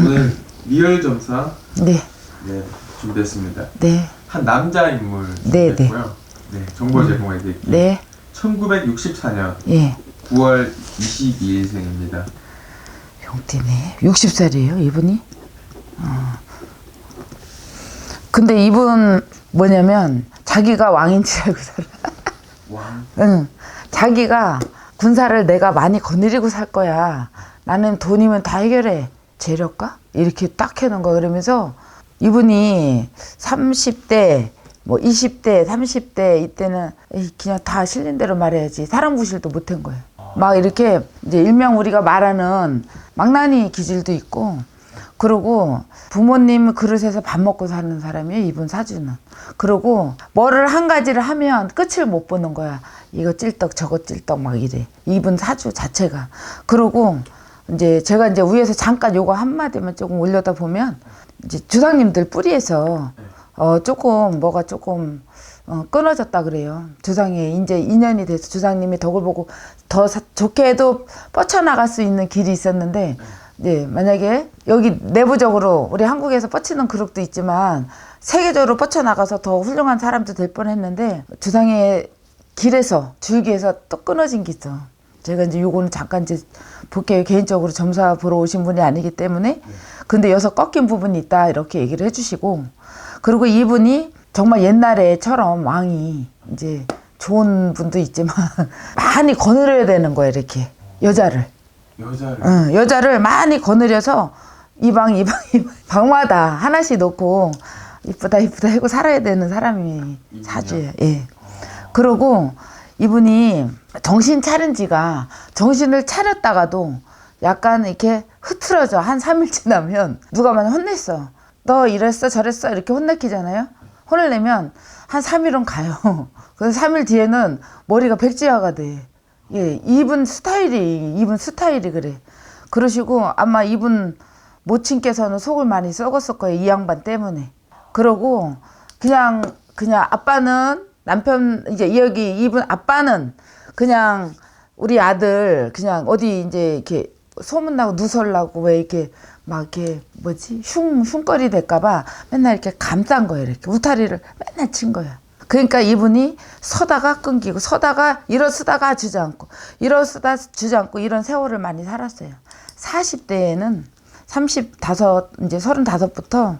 오늘 리얼 점사 네, 네, 준비했습니다. 네, 한 남자 인물 네, 준비했고요. 네, 정보 제공해 드릴게요. 네, 1964년 예. 9월 22일생입니다. 용띠네. 60살이에요, 이분이. 어. 근데 이분 뭐냐면 자기가 왕인 줄 알고 살아. 왕. 응. 자기가 군사를 내가 많이 거느리고 살 거야. 나는 돈이면 다 해결해. 재력가? 이렇게 딱 해놓은 거 그러면서 이분이 30대, 뭐 20대, 30대 이때는 그냥 다 실린 대로 말해야지. 사람 구실도 못 한 거예요. 막 이렇게 이제 일명 우리가 말하는 망나니 기질도 있고 그리고 부모님 그릇에서 밥 먹고 사는 사람이에요 이분 사주는 그리고 뭐를 한 가지를 하면 끝을 못 보는 거야 이거 찔떡 저거 찔떡 막 이래 이분 사주 자체가 그리고 이제 제가 이제 위에서 잠깐 요거 한마디만 조금 올려다 보면 이제 주상님들 뿌리에서 어 조금 뭐가 조금 어, 끊어졌다 그래요. 주상이 이제 인연이 돼서 주상님이 덕을 보고 더 사- 좋게 해도 뻗쳐나갈 수 있는 길이 있었는데, 네, 만약에 여기 내부적으로 우리 한국에서 뻗치는 그룹도 있지만 세계적으로 뻗쳐나가서 더 훌륭한 사람도 될 뻔했는데 주상의 길에서 줄기에서 또 끊어진 게 있어. 제가 이제 요거는 잠깐 이제 볼게요. 개인적으로 점사 보러 오신 분이 아니기 때문에. 근데 여기서 꺾인 부분이 있다. 이렇게 얘기를 해주시고. 그리고 이분이 정말 옛날에처럼 왕이 이제 좋은 분도 있지만 많이 거느려야 되는 거예요. 이렇게. 여자를. 여자를 응, 여자를 많이 거느려서 이 방, 이 방, 이 방, 방마다 하나씩 놓고 이쁘다, 이쁘다 하고 살아야 되는 사람이 사주예요. 예. 그리고 이분이 정신 차린 지가 정신을 차렸다가도 약간 이렇게 흐트러져. 한 3일 지나면 누가 만약 혼냈어. 너 이랬어, 저랬어. 이렇게 혼내키잖아요. 혼을 내면 한 3일은 가요. 그래서 3일 뒤에는 머리가 백지화가 돼. 예, 이분 스타일이, 이분 스타일이 그래. 그러시고 아마 이분 모친께서는 속을 많이 썩었을 거예요. 이 양반 때문에. 그러고 그냥, 그냥 아빠는 남편, 이제 여기 이분 아빠는 그냥 우리 아들 그냥 어디 이제 이렇게 소문나고 누설나고 왜 이렇게 막 이렇게 뭐지 흉 흉거리 될까봐 맨날 이렇게 감싼 거예요 이렇게 우타리를 맨날 친 거야. 그러니까 이분이 서다가 끊기고 서다가 일어서다가 주저앉고 일어서다 주저앉고 이런 세월을 많이 살았어요. 40대에는 35 이제 35부터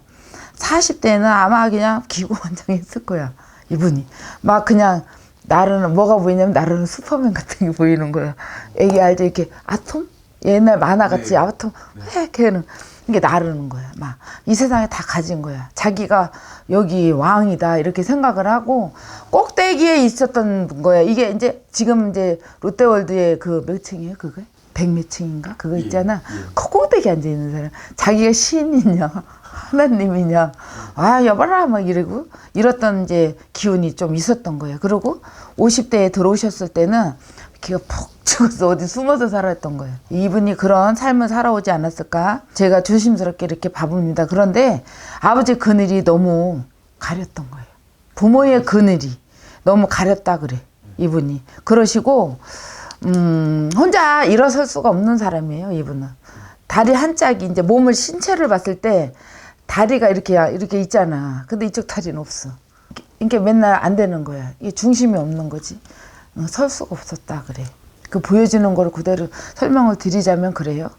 40대에는 아마 그냥 기고만장했을 거야 이분이 막 그냥 나르는 뭐가 보이냐면 나르는 슈퍼맨 같은 게 보이는 거야. 애기 알죠 이렇게 아톰 옛날 만화 같이 네. 아톰 이렇게는 이게 나르는 거야. 막 이 세상에 다 가진 거야. 자기가 여기 왕이다 이렇게 생각을 하고 꼭대기에 있었던 거야. 이게 이제 지금 이제 롯데월드의 그 몇 층이에요 그거? 백몇 층인가 그거 예, 있잖아. 예. 그 꼭대기 앉아 있는 사람. 자기가 신이냐 하나님이냐 아 여봐라 막 이러고 이랬던 이제 기운이 좀 있었던 거예요. 그리고 50대에 들어오셨을 때는 기가 푹 죽어서 어디 숨어서 살았던 거예요. 이분이 그런 삶을 살아오지 않았을까? 제가 조심스럽게 이렇게 봐봅니다. 그런데 아버지 그늘이 너무 가렸던 거예요. 부모의 그늘이 너무 가렸다 그래. 이분이. 그러시고 음, 혼자 일어설 수가 없는 사람이에요, 이분은. 다리 한 짝이 이제 몸을 신체를 봤을 때 다리가 이렇게 이렇게 있잖아. 근데 이쪽 다리는 없어. 이게 맨날 안 되는 거야. 이게 중심이 없는 거지. 어, 설 수가 없었다 그래. 그 보여지는 걸 그대로 설명을 드리자면 그래요.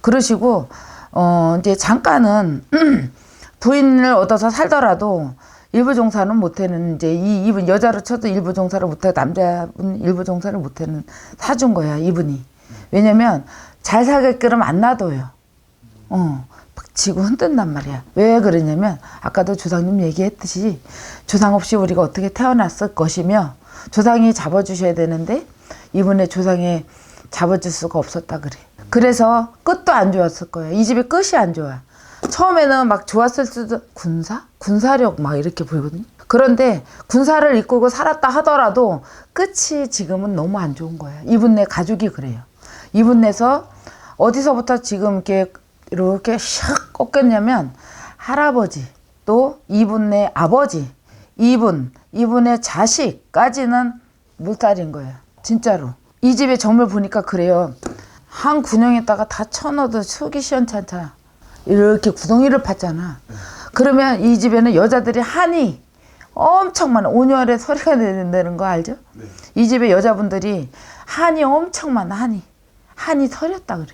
그러시고 어 이제 잠깐은 부인을 얻어서 살더라도 일부 종사는 못하는 이제 이 이분 여자로 쳐도 일부 종사를 못하고 남자분 일부 종사를 못하는 사준 거야 이분이. 왜냐면 잘 살게끔 안 놔둬요. 어, 막 지고 흔든단 말이야. 왜 그러냐면 아까도 조상님 얘기했듯이 조상 없이 우리가 어떻게 태어났을 것이며 조상이 잡아주셔야 되는데 이분의 조상이 잡아줄 수가 없었다 그래. 그래서 끝도 안 좋았을 거예요. 이 집의 끝이 안 좋아. 처음에는 막 좋았을 수도 군사? 군사력 막 이렇게 보이거든요. 그런데 군사를 이끌고 살았다 하더라도 끝이 지금은 너무 안 좋은 거야. 이분네 가족이 그래요. 이분네서 어디서부터 지금 이렇게 이렇게 샥 꺾였냐면 할아버지 또 이분네 아버지 이분 이분의 자식까지는 물살인 거예요. 진짜로. 이 집의 정물 보니까 그래요. 한 군형에다가 다 쳐넣어도 속이 시원찮다. 이렇게 구덩이를 팠잖아. 그러면 이 집에는 여자들이 한이 엄청 많아. 온열에 소리가 내는 거 알죠? 네. 이 집에 여자분들이 한이 엄청 많아. 한이 한이 서렸다 그래.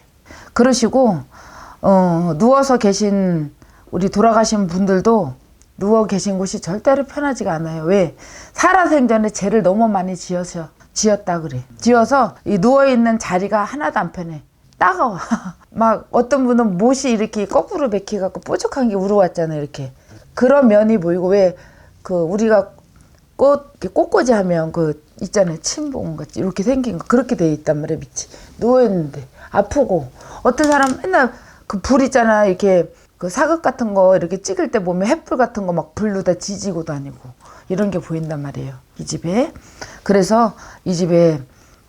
그러시고 어, 누워서 계신 우리 돌아가신 분들도 누워 계신 곳이 절대로 편하지가 않아요. 왜? 살아생전에 죄를 너무 많이 지어서 지었다 그래. 지어서 이 누워 있는 자리가 하나도 안 편해. 따가워. 막 어떤 분은 못이 이렇게 거꾸로 베키 갖고 뾰족한 게 우러왔잖아요. 이렇게 그런 면이 보이고 왜 그 우리가 꽃 꽃꽂이 하면 그 있잖아요. 침봉 같이 이렇게 생긴 거 그렇게 돼 있단 말이에요. 밑이 누워 있는데 아프고 어떤 사람 맨날 그 불 있잖아 이렇게 그 사극 같은 거 이렇게 찍을 때 보면 횃불 같은 거 막 불로 다 지지고 다니고 이런 게 보인단 말이에요. 이 집에 그래서 이 집에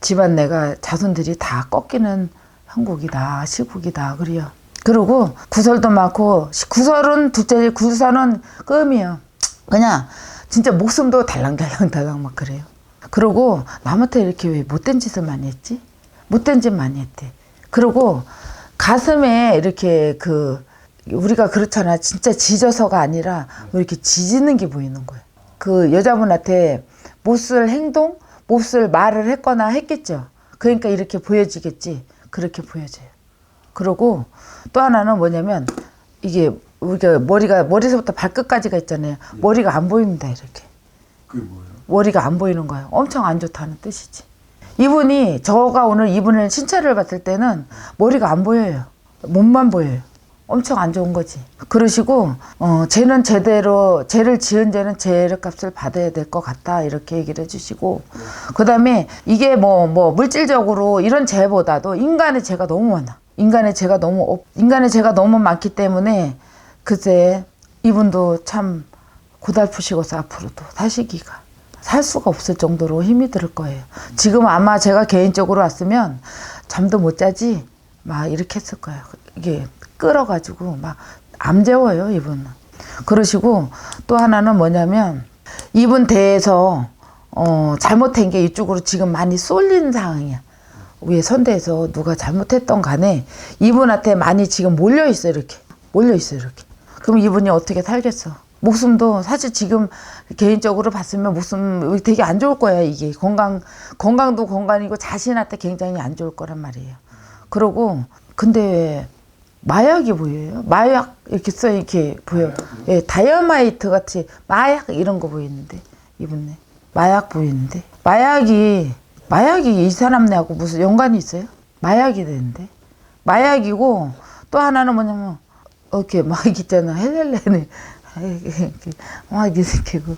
집안 내가 자손들이 다 꺾이는 형국이다 시국이다 그래요. 그리고 구설도 많고 구설은 둘째 구설은 끔이에요. 그냥 진짜 목숨도 달랑달랑달랑 막 그래요. 그리고 남한테 이렇게 왜 못된 짓을 많이 했지? 못된 짓 많이 했대. 그리고 가슴에 이렇게 그 우리가 그렇잖아. 진짜 지져서가 아니라 뭐 이렇게 지지는 게 보이는 거예요. 그 여자분한테 못 쓸 행동, 못 쓸 말을 했거나 했겠죠. 그러니까 이렇게 보여지겠지. 그렇게 보여져요. 그리고 또 하나는 뭐냐면 이게 우리가 머리가 머리서부터 발끝까지가 있잖아요. 머리가 안 보입니다. 이렇게. 그게 뭐예요? 머리가 안 보이는 거예요. 엄청 안 좋다는 뜻이지. 이분이 저가 오늘 이분을 신체를 봤을 때는 머리가 안 보여요. 몸만 보여요. 엄청 안 좋은 거지. 그러시고 어 쟤는 제대로 죄를 지은 죄는 죄의 값을 받아야 될 것 같다 이렇게 얘기를 해주시고 그다음에 이게 뭐뭐 물질적으로 이런 죄보다도 인간의 죄가 너무 많아. 인간의 죄가 너무 없, 인간의 죄가 너무 많기 때문에 글쎄 이분도 참 고달프시고서 앞으로도 사시기가 살 수가 없을 정도로 힘이 들 거예요. 지금 아마 제가 개인적으로 왔으면 잠도 못 자지 막 이렇게 했을 거예요. 이게 끌어가지고 막 암재워요 이분은. 그러시고 또 하나는 뭐냐면 이분 대에서 어 잘못한 게 이쪽으로 지금 많이 쏠린 상황이야. 위에 선대에서 누가 잘못했던 간에 이분한테 많이 지금 몰려 있어 이렇게 몰려 있어 이렇게. 그럼 이분이 어떻게 살겠어? 목숨도 사실 지금 개인적으로 봤으면 목숨 되게 안 좋을 거야 이게 건강 건강도 건강이고 자신한테 굉장히 안 좋을 거란 말이에요. 그러고 근데 마약이 보여요. 마약 이렇게 써 이렇게 보여. 예, 다이아마이트 같이 마약 이런 거 보이는데 이분네 마약 보이는데 마약이 마약이 이 사람네하고 무슨 연관이 있어요? 마약이 되는데 마약이고 또 하나는 뭐냐면 이렇게 막 있잖아 헬렐레네 막 이렇게 그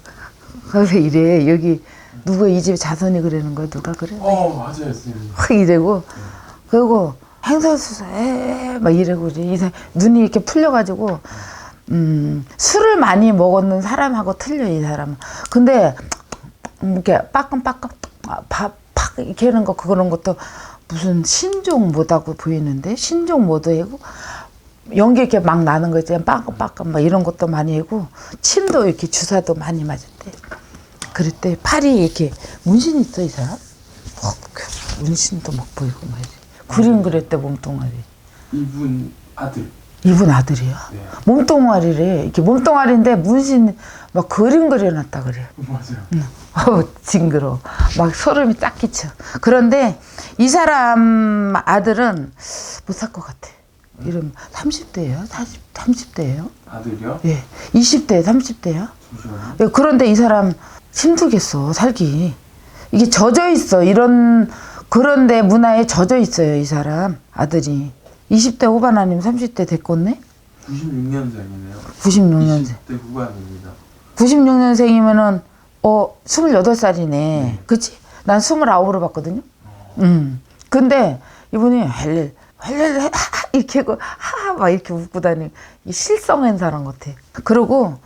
그래서 이래 여기 누가 이 집에 자손이 그러는 거야 누가 그래? 어 맞아요 선생님. 확 이래고 그리고 행사수사 에막 이래고 이제 눈이 이렇게 풀려가지고 음 술을 많이 먹었는 사람하고 틀려 이 사람은 근데 음, 이렇게 빠끔빠끔 팍 이렇게 하는 거 그런 것도 무슨 신종 뭐다고 보이는데? 신종 뭐도이고 연기 이렇게 막 나는 거 있잖아요. 빠끔빠끔 막 이런 것도 많이 하고 침도 이렇게 주사도 많이 맞았대 그랬대 팔이 이렇게 문신 있어 이 사람? 어, 그 문신도 막 보이고 막 이래. 그림 그렸대 몸뚱아리 이분 아들. 이분 아들이야 네. 몸뚱아리래 이렇게 몸뚱아리인데 문신 막 그림 그려놨다 그래 맞아요. 어우 징그러. 막 소름이 딱 끼쳐. 그런데 이 사람 아들은 못 살 것 같아. 이름 30대예요? 40, 30대예요? 아들이요? 예. 20대, 30대야? 잠시만요. 예, 그런데 이 사람 힘들겠어, 살기. 이게 젖어 있어. 이런, 그런데 문화에 젖어 있어요, 이 사람. 아들이. 20대 후반 아니면 30대 됐겠네? 96년생이네요. 96년생. 20대 후반입니다. 96년생이면은 어 28살이네. 그치? 난 29으로 봤거든요. 음. 근데 이분이 헬렐 헬렐 하 이렇게 하고 하막 이렇게 웃고 다니 이 실성한 사람 같아. 그리고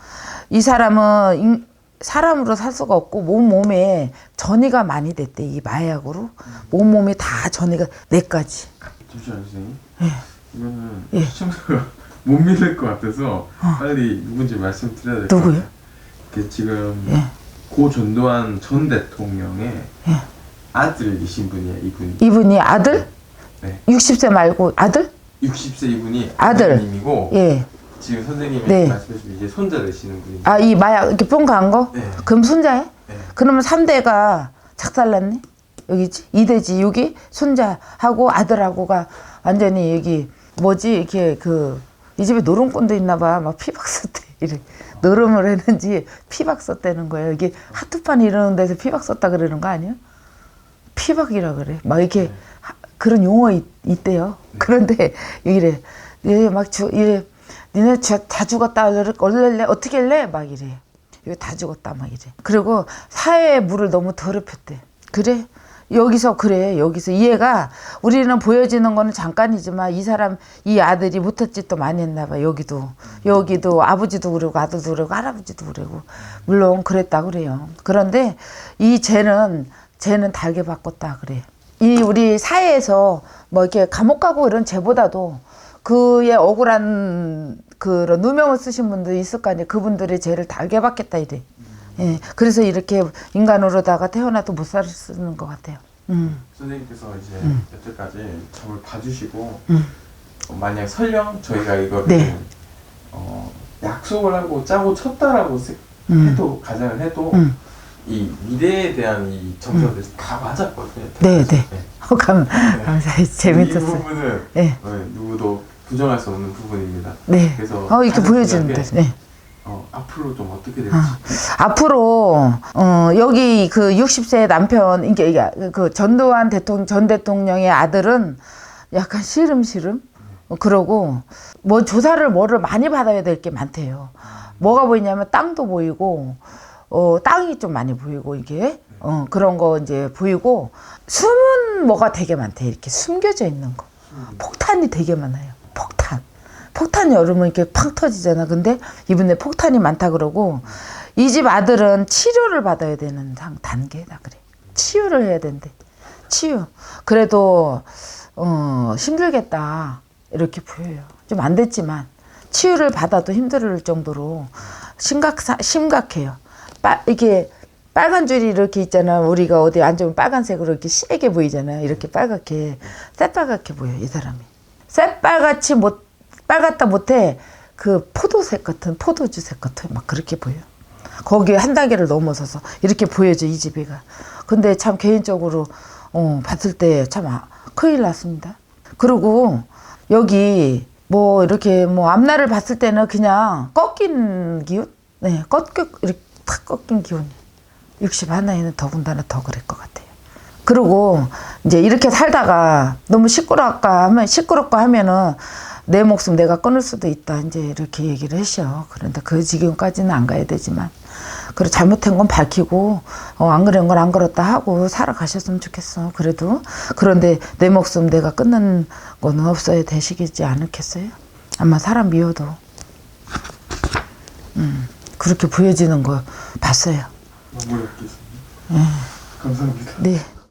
이 사람은 인- 사람으로 살 수가 없고 몸 몸에 전이가 많이 됐대 이 마약으로 몸 몸에 다 전이가 네까지. 잠시만요 선생님. 예. 이거는 예. 시청자가 못 믿을 것 같아서 빨리 누군지 말씀드려야 될 것 누구요? 같아요. 그 지금 예. 고 전두환 전 대통령의 예. 아들이신 분이에요 이분. 이분이 아들? 네. 60세 말고 아들? 60세 이분이 아들. 아드님이고 예. 지금 선생님이 네. 말씀해 주신 이제 손자 되시는 분이 아, 이 마약 이렇게 뿅간 거? 네. 그럼 손자야? 네. 그러면 3대가 작살났네? 여기지? 2대지. 여기 손자하고 아들하고가 완전히 여기 뭐지? 이렇게 그 이 집에 노름꾼도 있나 봐. 막 피박 썼대. 이래. 노름을 했는지 피박 썼다는 거예요. 이게 하트판 이러는 데서 피박 썼다 그러는 거 아니야? 피박이라 그래. 막 이렇게 하- 그런 용어 있, 있대요. 그런데 이래. 얘막 주, 이래. 니네 자, 다 죽었다. 얼렐래? 어떻게 할래? 막 이래. 이거 다 죽었다. 막 이래. 그리고 사회에 물을 너무 더럽혔대. 그래? 여기서 그래. 여기서 이 애가 우리는 보여지는 거는 잠깐이지만 이 사람 이 아들이 무터짓도 많이 했나 봐. 여기도 여기도 아버지도 그러고 아들도 그러고 할아버지도 그러고 물론 그랬다 그래요. 그런데 이 쟤는 쟤는 달게 바꿨다 그래. 이 우리 사회에서 뭐 이렇게 감옥 가고 이런 죄보다도 그의 억울한 그런 누명을 쓰신 분도 있을 거 아니에요. 그분들의 죄를 달게 받겠다 이래. 예. 그래서 이렇게 인간으로다가 태어나도 못 살았는 것 같아요. 음. 선생님께서 이제 음. 여태까지 저를 봐주시고 어, 만약 설령 저희가 이거를 네. 어, 약속을 하고 짜고 쳤다라고 세- 음. 해도 가정을 해도 음. 이 미래에 대한 이 정서들 다 맞았거든요. 네, 네. 어, 감, 감사해요. 이 재밌었어요. 부분은 예. 어, 누구도 부정할 수 없는 부분입니다. 네. 그래서 어, 이렇게 보여주는데. 네. 어, 앞으로 좀 어떻게 될지 아, 앞으로 어, 여기 그 60세 남편 이게 그 전두환 대통령 전 대통령의 아들은 약간 시름시름 어, 그러고 뭐 조사를 뭐를 많이 받아야 될 게 많대요. 뭐가 보이냐면 땅도 보이고 어 땅이 좀 많이 보이고 이게 어 그런 거 이제 보이고 숨은 뭐가 되게 많대 이렇게 숨겨져 있는 거 폭탄이 되게 많아요. 폭탄. 폭탄 여름은 이렇게 팡 터지잖아. 근데 이분에 폭탄이 많다 그러고 이 집 아들은 치료를 받아야 되는 상- 단계다 그래. 치유를 해야 된대. 치유. 그래도 어 힘들겠다 이렇게 보여요. 좀 안 됐지만 치유를 받아도 힘들 정도로 심각 심각해요. 빠, 이게 빨간 줄이 이렇게 있잖아. 우리가 어디 앉으면 빨간색으로 이렇게 시게 보이잖아요. 이렇게 빨갛게 새빨갛게 보여 이 사람이. 새빨갛지 못 빨갛다 못해 그 포도색 같은 포도주색 같은 막 그렇게 보여. 거기에 한 단계를 넘어서서 이렇게 보여져 이 집이가. 근데 참 개인적으로 어, 봤을 때 참 아, 큰일 났습니다. 그리고 여기 뭐 이렇게 뭐 앞날을 봤을 때는 그냥 꺾인 기운, 네, 꺾여 이렇게 탁 꺾인 기운이. 60 하나에는 더군다나 더 그럴 것 같아요. 그리고 이제 이렇게 살다가 너무 시끄럽까 하면 시끄럽고 하면은 내 목숨 내가 끊을 수도 있다 이제 이렇게 얘기를 하셔. 그런데 그 지경까지는 안 가야 되지만 그리고 잘못한 건 밝히고 어, 안 그런 건 안 그렇다 하고 살아가셨으면 좋겠어. 그래도 그런데 내 목숨 내가 끊는 거는 없어야 되시겠지 않겠어요? 아마 사람 미워도 음, 그렇게 보여지는 거 봤어요. 마무리하겠습니다. 감사합니다. 네.